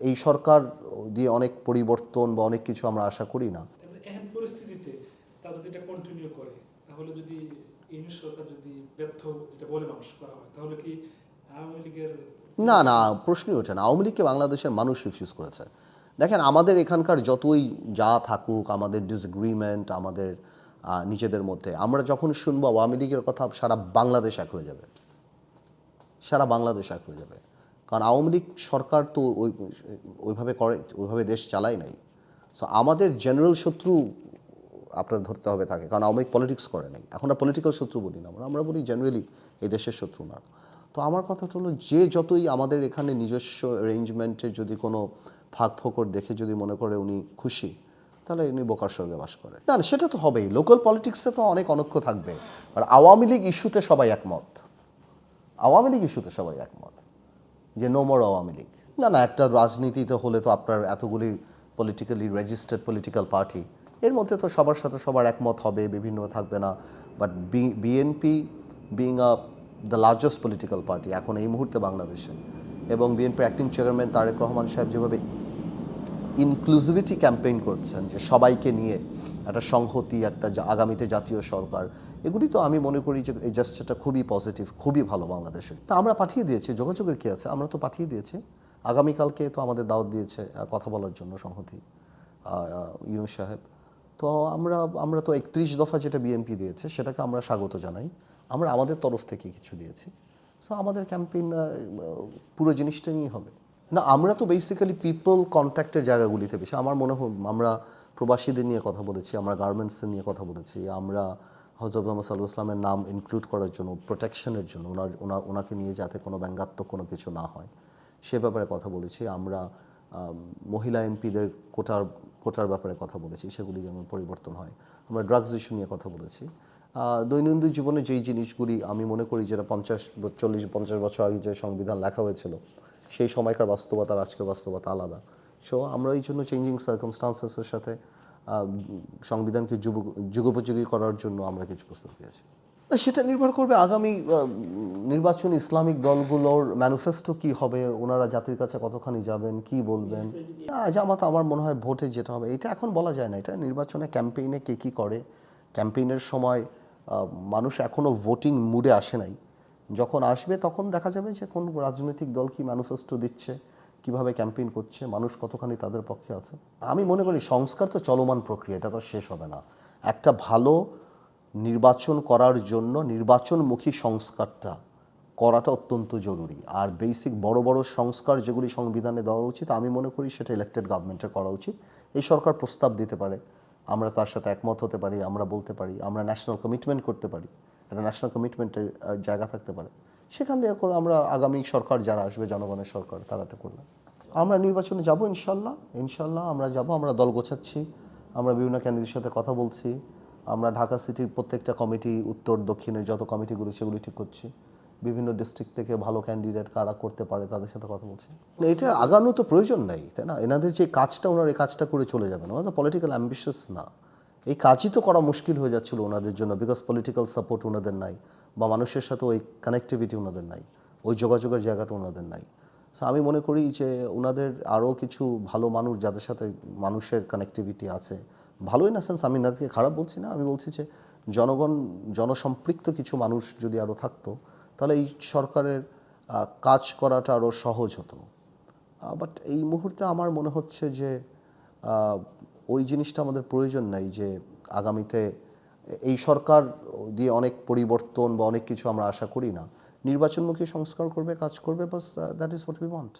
এই সরকার দিয়ে অনেক পরিবর্তন বা অনেক কিছু আমরা আশা করি না। এহেন পরিস্থিতিতে তারা যদি এটা কন্টিনিউ করে তাহলে যদি ইউনিট সরকার যদি ব্যর্থ যেটা বলে মানুষ করা হয় তাহলে কি আওয়ামী লীগের না না প্রশ্নই ওঠে না। আওয়ামী লীগকে বাংলাদেশের মানুষ রিফিউজ করেছে। দেখেন আমাদের এখানকার যতই যা থাকুক আমাদের ডিসগ্রিমেন্ট আমাদের নিজেদের মধ্যে আমরা যখন শুনব আওয়ামী লীগের কথা সারা বাংলাদেশ এক হয়ে যাবে। সারা বাংলাদেশ এক হয়ে যাবে। কারণ আওয়ামী লীগ সরকার তো ওই ওইভাবে করে ওইভাবে দেশ চালায় নাই। সো আমাদের জেনারেল শত্রু আপনার ধরতে হবে তাকে কারণ আওয়ামী লীগ পলিটিক্স করে নাই। এখন আর পলিটিক্যাল শত্রু বলি না আমরা আমরা বলি জেনারেলি এই দেশের শত্রু না। তো আমার কথাটা হলো যে যতই আমাদের এখানে নিজস্ব অ্যারেঞ্জমেন্টের যদি কোনো ফাঁক ফোকর দেখে যদি মনে করে উনি খুশি তাহলে উনি বোকার স্বর্গে বাস করে। না, সেটা তো হবেই। লোকাল পলিটিক্সে তো অনেক অনক্ষ থাকবে। আর আওয়ামী লীগ ইস্যুতে সবাই একমত। আওয়ামী লীগ ইস্যুতে সবাই একমত। যে নো মোর আওয়ামী লীগ। না না, একটা রাজনীতিতে হলে তো আপনার এতগুলি পলিটিক্যালি রেজিস্টার্ড পলিটিক্যাল পার্টি এর মধ্যে তো সবার সাথে সবার একমত হবে, বিভিন্ন থাকবে না। But BNP being a the largest political party এখন এই মুহূর্তে বাংলাদেশে। এবং বিএনপির অ্যাক্টিং চেয়ারম্যান তারেক রহমান সাহেব যেভাবে ইনক্লুসিভিটি ক্যাম্পেইন করছেন, যে সবাইকে নিয়ে একটা সংহতি, একটা আগামীতে জাতীয় সরকার, এগুলি তো আমি মনে করি যে এই জাস্টটা খুবই পজিটিভ খুবই ভালো বাংলাদেশের। তা আমরা পাঠিয়ে দিয়েছি, যোগাযোগের কী আছে? আমরা তো পাঠিয়ে দিয়েছি। আগামীকালকে তো আমাদের দাওয়াত দিয়েছে কথা বলার জন্য সংহতি ইউনুস সাহেব। তো আমরা আমরা তো একত্রিশ দফা যেটা বিএনপি দিয়েছে, সেটাকে আমরা স্বাগত জানাই। আমরা আমাদের তরফ থেকে কিছু দিয়েছি। সো আমাদের ক্যাম্পেইন পুরো জিনিসটা নিয়ে হবে। না, আমরা তো বেসিক্যালি পিপল কন্ট্যাক্টের জায়গাগুলিতে বেশি। আমার মনে হয়, আমরা প্রবাসীদের নিয়ে কথা বলেছি, আমরা গার্মেন্টসের নিয়ে কথা বলেছি, আমরা হজরত মোহাম্মদ সাল্লাহ ইসলামের নাম ইনক্লুড করার জন্য প্রোটেকশনের জন্য, ওনার ওনার, ওনাকে নিয়ে যাতে কোনো ব্যঙ্গাত্মক কোনো কিছু না হয়, সে ব্যাপারে কথা বলেছি। আমরা মহিলা এমপিদের কোটার কোটার ব্যাপারে কথা বলেছি, সেগুলি যেমন পরিবর্তন হয়। আমরা ড্রাগস ইস্যু নিয়ে কথা বলেছি। দৈনন্দিন জীবনে যেই জিনিসগুলি আমি মনে করি, যেটা পঞ্চাশ, চল্লিশ, পঞ্চাশ বছর আগে যে সংবিধান লেখা হয়েছিল সেই সময়কার বাস্তবতা আর আজকের বাস্তবতা আলাদা। সো আমরা এই জন্য চেঞ্জিং সার্কামস্টান্সেসের সাথে সংবিধানকে যুগ যুগোপযোগী করার জন্য আমরা কিছু প্রস্তাব দিয়েছি। না, সেটা নির্ভর করবে আগামী নির্বাচন ইসলামিক দলগুলোর ম্যানিফেস্টো কি হবে ওনারা জাতির কাছে কতখানি যাবেন কি বলবেন? জামাত আমার মনে হয় ভোটে যেটা হবে এটা এখন বলা যায় না। এটা নির্বাচনে ক্যাম্পেইনে কে কি করে? ক্যাম্পেইনের সময় মানুষ এখনও ভোটিং মুডে আসে নাই। যখন আসবে, তখন দেখা যাবে যে কোন রাজনৈতিক দল কি ম্যানিফেস্টো দিচ্ছে, কীভাবে ক্যাম্পেইন করছে, মানুষ কতখানি তাদের পক্ষে আছে। আমি মনে করি সংস্কার তো চলমান প্রক্রিয়া, এটা তো শেষ হবে না। একটা ভালো নির্বাচন করার জন্য নির্বাচনমুখী সংস্কারটা করাটা অত্যন্ত জরুরি। আর বেসিক বড় বড় সংস্কার যেগুলি সংবিধানে দেওয়া উচিত, আমি মনে করি সেটা ইলেক্টেড গভর্নমেন্টের করা উচিত। এই সরকার প্রস্তাব দিতে পারে, আমরা তার সাথে একমত হতে পারি, আমরা বলতে পারি, আমরা ন্যাশনাল কমিটমেন্ট করতে পারি। একটা ন্যাশনাল কমিটমেন্টের জায়গা থাকতে পারে। সেখান থেকে আমরা আগামী সরকার যারা আসবে, জনগণের সরকার, তারা এটা করবে। আমরা নির্বাচনে যাব ইনশাল্লাহ ইনশাল্লাহ আমরা যাব, আমরা দল গোছাচ্ছি, আমরা বিভিন্ন ক্যান্ডিডেটের সাথে কথা বলছি, আমরা ঢাকা সিটির প্রত্যেকটা কমিটি উত্তর, দক্ষিণের যত কমিটিগুলো সেগুলি ঠিক করছি। বিভিন্ন ডিস্ট্রিক্ট থেকে ভালো ক্যান্ডিডেট কারা করতে পারে, তাদের সাথে কথা বলছি। এটা আগানো তো প্রয়োজন নাই, তাই না? এনাদের যে কাজটা, ওনার এই কাজটা করে চলে যাবেন। ওনারা তো পলিটিক্যাল অ্যাম্বিশাস না। এই কাজই তো করা মুশকিল হয়ে যাচ্ছিল ওনাদের জন্য বিকজ পলিটিক্যাল সাপোর্ট ওনাদের নাই বা মানুষের সাথে ওই কানেক্টিভিটি ওনাদের নাই, ওই যোগাযোগের জায়গাটা ওনাদের নাই। সো আমি মনে করি যে ওনাদের আরও কিছু ভালো মানুষ যাদের সাথে মানুষের কানেক্টিভিটি আছে ভালো ইন সেন্স আমি এনাদেরকে খারাপ বলছি না, আমি বলছি যে জনগণ, জনসম্পৃক্ত কিছু মানুষ যদি আরও থাকতো, তাহলে এই সরকারের কাজ করাটা আরও সহজ হতো। বাট এই মুহূর্তে আমার মনে হচ্ছে যে ওই জিনিসটা আমাদের প্রয়োজন নাই যে আগামীতে এই সরকার দিয়ে অনেক পরিবর্তন বা অনেক কিছু আমরা আশা করি না। নির্বাচনমুখী সংস্কার করবে, কাজ করবে, বাস that is what we want